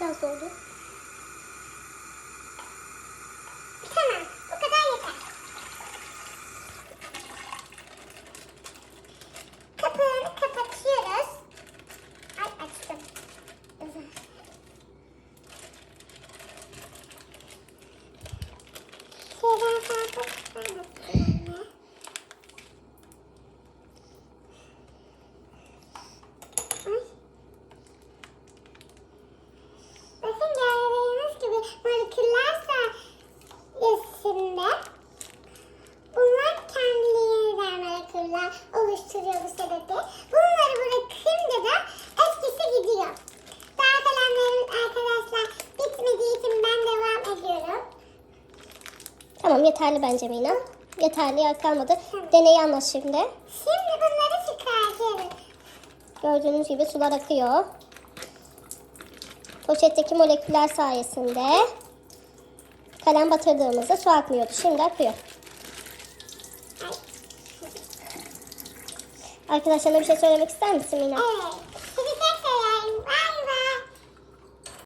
Biraz doldu. Tamam. Bu kadar yeter. Kapağını kapatıyoruz. Ay Tamam yeterli bence Mina. Yeterli yer kalmadı. Deneyi anlat şimdi. Şimdi bunları çıkartıyoruz. Gördüğünüz gibi sular akıyor. Poşetteki moleküller sayesinde kalem batırdığımızda su akmıyordu. Şimdi akıyor. Arkadaşlarına bir şey söylemek ister misin Mina? Evet.